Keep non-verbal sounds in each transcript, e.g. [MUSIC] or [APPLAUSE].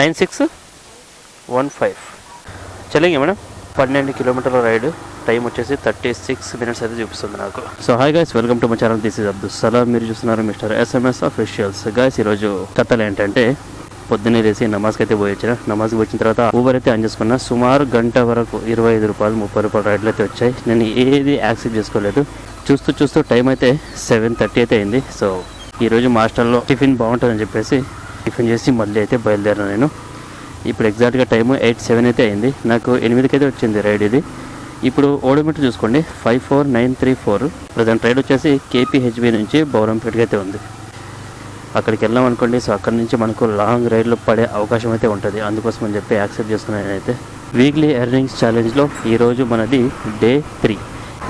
Nine six one five. చలింగా madam? పన్నెండు కిలోమీటర్ల ride. Time వచ్చేసి థర్టీ సిక్స్ మినిట్స్ అయితే చూపిస్తుంది నాకు. So hi guys welcome to my channel this is Abdul Salam మీరు చూస్తున్నారు మిస్టర్ ఎస్ఎంఎస్ అఫీషియల్స్ గైస్ ఈరోజు కథలు ఏంటంటే పొద్దున్నే లేసి నమాజ్కి అయితే పోయి వచ్చిన నమాజ్కి వచ్చిన తర్వాత ఊబర్ అయితే ఆన్ చేసుకున్నా. సుమారు గంట వరకు ఇరవై ఐదు రూపాయలు ముప్పై రూపాయలు రైడ్లు అయితే వచ్చాయి. నేను ఏది యాక్సెప్ట్ చేసుకోలేదు. చూస్తూ చూస్తూ టైం అయితే సెవెన్ థర్టీ అయితే అయింది. సో ఈరోజు మాస్టర్లో టిఫిన్ బాగుంటుందని చెప్పేసి టిఫిన్ చేసి మళ్ళీ అయితే బయలుదేరాను నేను. ఇప్పుడు ఎగ్జాక్ట్గా టైం ఎయిట్ సెవెన్ అయితే అయింది. నాకు ఎనిమిదికి అయితే వచ్చింది రైడ్ ఇది. ఇప్పుడు ఓడోమీటర్ చూసుకోండి. Five four nine three four. Present ride వచ్చేసి కేపీహెచ్బి నుంచి బౌరంపేటకి అయితే ఉంది. అక్కడికి వెళ్ళాం అనుకోండి. సో అక్కడి నుంచి మనకు లాంగ్ రైడ్లో పడే అవకాశం అయితే ఉంటుంది. అందుకోసం అని చెప్పి యాక్సెప్ట్ చేస్తున్నాను నేనైతే. వీక్లీ ఎర్నింగ్స్ ఛాలెంజ్లో ఈరోజు మనది డే త్రీ.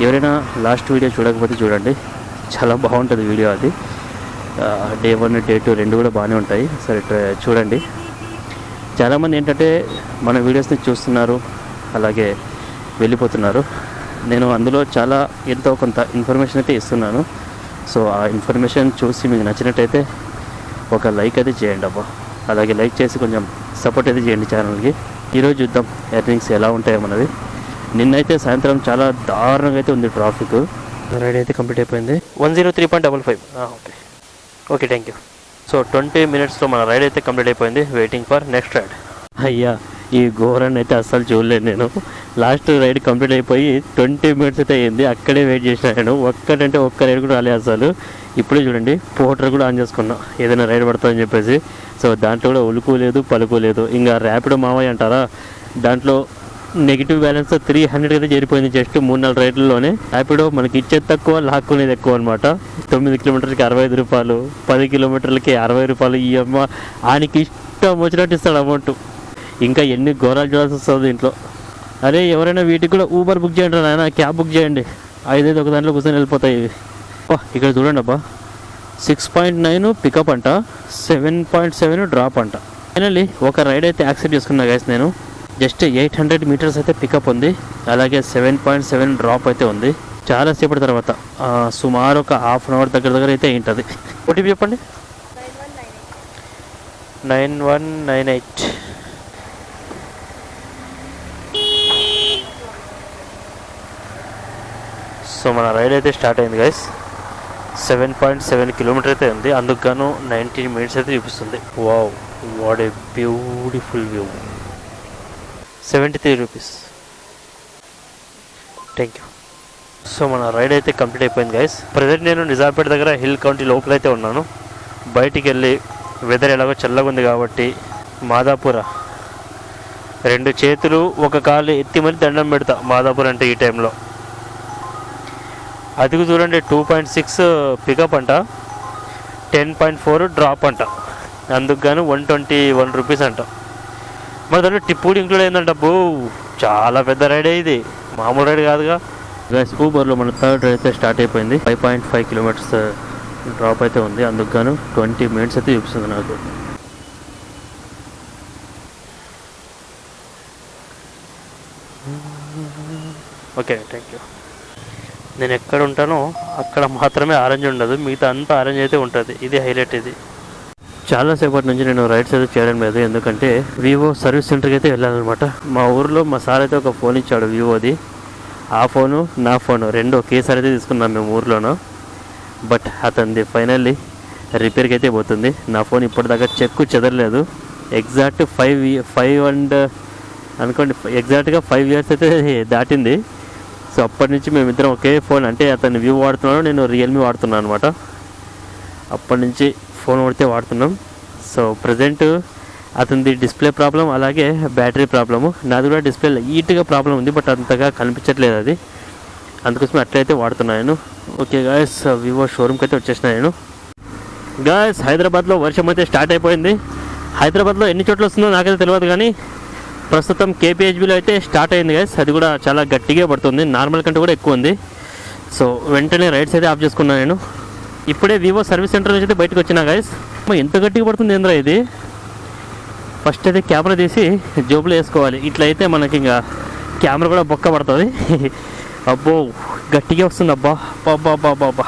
ఎవరైనా లాస్ట్ వీడియో చూడకపోతే చూడండి. చాలా బాగుంటుంది వీడియో అది. డే వన్ డే టూ రెండు కూడా బాగానే ఉంటాయి. సరే చూడండి. చాలామంది ఏంటంటే మన వీడియోస్ని చూస్తున్నారు అలాగే వెళ్ళిపోతున్నారు. నేను అందులో చాలా ఎంతో కొంత ఇన్ఫర్మేషన్ అయితే ఇస్తున్నాను. సో ఆ ఇన్ఫర్మేషన్ చూసి మీకు నచ్చినట్టయితే ఒక లైక్ అయితే చేయండి అబ్బా. అలాగే లైక్ చేసి కొంచెం సపోర్ట్ అయితే చేయండి ఛానల్కి ఈరోజు చూద్దాం ఎర్నింగ్స్ ఎలా ఉంటాయో మనది నిన్నైతే సాయంత్రం చాలా దారుణంగా అయితే ఉంది ట్రాఫిక్ రైడ్ అయితే కంప్లీట్ అయిపోయింది. One zero three point double five okay. Okay thank you so twenty మినిట్స్లో మన రైడ్ అయితే కంప్లీట్ అయిపోయింది. వెయిటింగ్ ఫర్ నెక్స్ట్ రైడ్ అయ్యా ఈ ఘోరాన్ని అయితే అస్సలు చూడలేదు నేను. లాస్ట్ రైడ్ కంప్లీట్ అయిపోయి ట్వంటీ మినిట్స్ అయితే అయింది. అక్కడే వెయిట్ చేసిన నేను. ఒక్కటంటే ఒక్క రైడ్ కూడా రాలేదు అసలు ఇప్పుడే చూడండి పోటర్ కూడా ఆన్ చేసుకున్నా. ఏదైనా రైడ్ పడుతుందని చెప్పేసి. సో దాంట్లో కూడా ఉలుకు లేదు పలుకు లేదు. ఇంకా ర్యాపిడో మావయ్య అంటారా? దాంట్లో నెగిటివ్ బ్యాలెన్స్ త్రీ హండ్రెడ్ అయితే చేరిపోయింది జస్ట్ మూడు నాలుగు రైడ్లలోనే ర్యాపిడో మనకి ఇచ్చేది తక్కువ లాక్కునేది ఎక్కువ అనమాట తొమ్మిది కిలోమీటర్లకి అరవై ఐదు రూపాయలు పది కిలోమీటర్లకి అరవై రూపాయలు ఈ అమ్మ ఆయనకి ఇష్టం వచ్చినట్టు ఇస్తాడు అమౌంట్ ఇంకా ఎన్ని ఘోరాలు చూడాల్సి వస్తుంది ఇంట్లో అరే ఎవరైనా వీటికి కూడా ఊబర్ బుక్ చేయండి రా నాయన క్యాబ్ బుక్ చేయండి. ఐదైదు ఒక దాంట్లో కూర్చొని వెళ్ళిపోతాయి ఇవి. అబ్బా, ఇక్కడ చూడండి అబ్బా. సిక్స్ పాయింట్ నైన్ పికప్ అంట సెవెన్ పాయింట్ సెవెన్ డ్రాప్ అంట. ఫైనల్లీ ఒక రైడ్ అయితే యాక్సెప్ట్ చేసుకున్నా గైస్ నేను. జస్ట్ ఎయిట్ హండ్రెడ్ మీటర్స్ అయితే పికప్ ఉంది. అలాగే సెవెన్ పాయింట్ సెవెన్ డ్రాప్ అయితే ఉంది. చాలా సేపటి తర్వాత సుమారు ఒక హాఫ్ అన్ అవర్ దగ్గర దగ్గర అయితే ఉంటుంది ఓటీపీ చెప్పండి. Nine one nine eight. So మన రైడ్ అయితే స్టార్ట్ అయింది guys seven point seven kilometre అయితే ఉంది. అందుకు గాను నైన్టీన్ మినిట్స్ అయితే చూపిస్తుంది. Wow what a beautiful view seventy three rupees. Thank you so మన రైడ్ అయితే కంప్లీట్ అయిపోయింది గైస్ ప్రజెంట్ నేను నిజాంపేట దగ్గర హిల్ కౌంటీ లోపల అయితే ఉన్నాను. బయటికి వెళ్ళి వెదర్ ఎలాగో చల్లగా ఉంది కాబట్టి మాదాపుర రెండు చేతులు ఒక కాలు ఎత్తి మరి దండం పెడతా మాదాపూర్ అంటే ఈ టైంలో అదిగు చూడండి టూ పాయింట్ సిక్స్ పికప్ అంట టెన్ పాయింట్ ఫోర్ డ్రాప్ అంట. అందుకు గాను వన్ ట్వంటీ వన్ రూపీస్ అంట. మన దాంట్లో టిప్ కూడా ఇంక్లూడ్ అయిందంట బో చాలా పెద్ద రైడ్ ఇది. మామూలు రైడ్ కాదుగా. గైస్ ఊబర్లో మన థర్డ్ రైడ్ అయితే స్టార్ట్ అయిపోయింది. Five point five kilometres drop అయితే ఉంది. అందుకు గాను ట్వంటీ మినిట్స్ అయితే చూపిస్తుంది నాకు. ఓకే థ్యాంక్ యూ నేను ఎక్కడ ఉంటానో అక్కడ మాత్రమే ఆరెంజ్ ఉండదు. మిగతా అంతా ఆరెంజ్ అయితే ఉంటుంది. ఇది హైలైట్ ఇది. చాలాసేపటి నుంచి నేను రైట్ సైడ్ చేయడం లేదు. ఎందుకంటే వివో సర్వీస్ సెంటర్కి అయితే వెళ్ళాలన్నమాట. మా ఊర్లో మా సార్ అయితే ఒక ఫోన్ ఇచ్చాడు వివోది. ఆ ఫోను నా ఫోను రెండు ఒకేసారి అయితే తీసుకున్నాం మేము ఊర్లోనూ. బట్ అతనిది ఫైనల్లీ రిపేర్కి అయితే పోతుంది. నా ఫోన్ ఇప్పటిదాకా చెక్కు చెదరలేదు. ఎగ్జాక్ట్ ఫైవ్ ఫైవ్ అండ్ అనుకోండి ఎగ్జాక్ట్గా ఫైవ్ ఇయర్స్ అయితే దాటింది. సో అప్పటి నుంచి మేమిద్దరం ఒకే ఫోన్ అంటే అతను వ్యూ వాడుతున్నాను నేను రియల్మీ వాడుతున్నాను అనమాట అప్పటి నుంచి ఫోన్ వాడితే వాడుతున్నాం. సో ప్రజెంట్ అతనిది డిస్ప్లే ప్రాబ్లం అలాగే బ్యాటరీ ప్రాబ్లము నాది కూడా డిస్ప్లే లైట్గా ప్రాబ్లం ఉంది బట్ అంతగా కనిపించట్లేదు అది. అందుకోసం అట్లయితే వాడుతున్నాను ఓకే గాయస్ వివో షోరూమ్కి అయితే వచ్చేసిన నేను. గాయస్ హైదరాబాద్లో వర్షం అయితే స్టార్ట్ అయిపోయింది. హైదరాబాద్లో ఎన్ని చోట్ల వస్తుందో నాకైతే తెలియదు కానీ ప్రస్తుతం కేపీహెచ్బిలో అయితే స్టార్ట్ అయింది గాయస్ అది కూడా చాలా గట్టిగా పడుతుంది. నార్మల్ కంటే కూడా ఎక్కువ ఉంది. సో వెంటనే రైడ్స్ అయితే ఆఫ్ చేసుకున్నాను నేను. ఇప్పుడే వివో సర్వీస్ సెంటర్ నుంచి అయితే బయటకు వచ్చినా గైస్ ఎంత గట్టిగా పడుతుంది ఏంద్రా ఇది? ఫస్ట్ అయితే కెమెరా తీసి జోబులో వేసుకోవాలి. ఇట్లా అయితే మనకి ఇంకా కెమెరా కూడా బొక్క పడుతుంది. [LAUGHS] అబ్బో గట్టిగా వస్తుంది అబ్బా. బాబా బాబా అబ్బా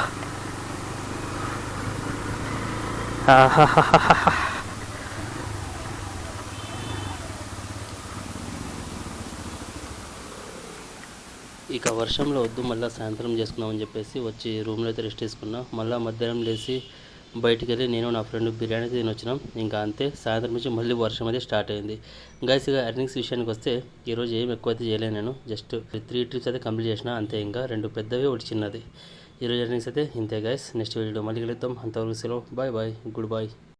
[LAUGHS] ఇక వర్షంలో వద్దు మళ్ళీ సాయంత్రం చేసుకుందామని చెప్పేసి వచ్చి రూమ్లో అయితే రెస్ట్ తీసుకున్నా. మళ్ళీ మధ్యాహ్నం లేచి బయటికి వెళ్ళి నేను నా ఫ్రెండ్ బిర్యానీ తిని వచ్చినాం. ఇంకా అంతే సాయంత్రం నుంచి మళ్ళీ వర్షం అయితే స్టార్ట్ అయింది. గైస్ ఇక ఎర్నింగ్స్ విషయానికి వస్తే ఈరోజు ఏం ఎక్కువ అయితే చేయలేను నేను. జస్ట్ త్రీ ట్రిప్స్ అయితే కంప్లీట్ చేసిన అంతే ఇంకా. రెండు పెద్దవి ఒకటి చిన్నది. ఈరోజు ఎర్నింగ్స్ అయితే ఇంతే గైస్ నెక్స్ట్ వీడియో మళ్ళీ కలుద్దాం. అంతవరకు సెలవు. Bye bye good bye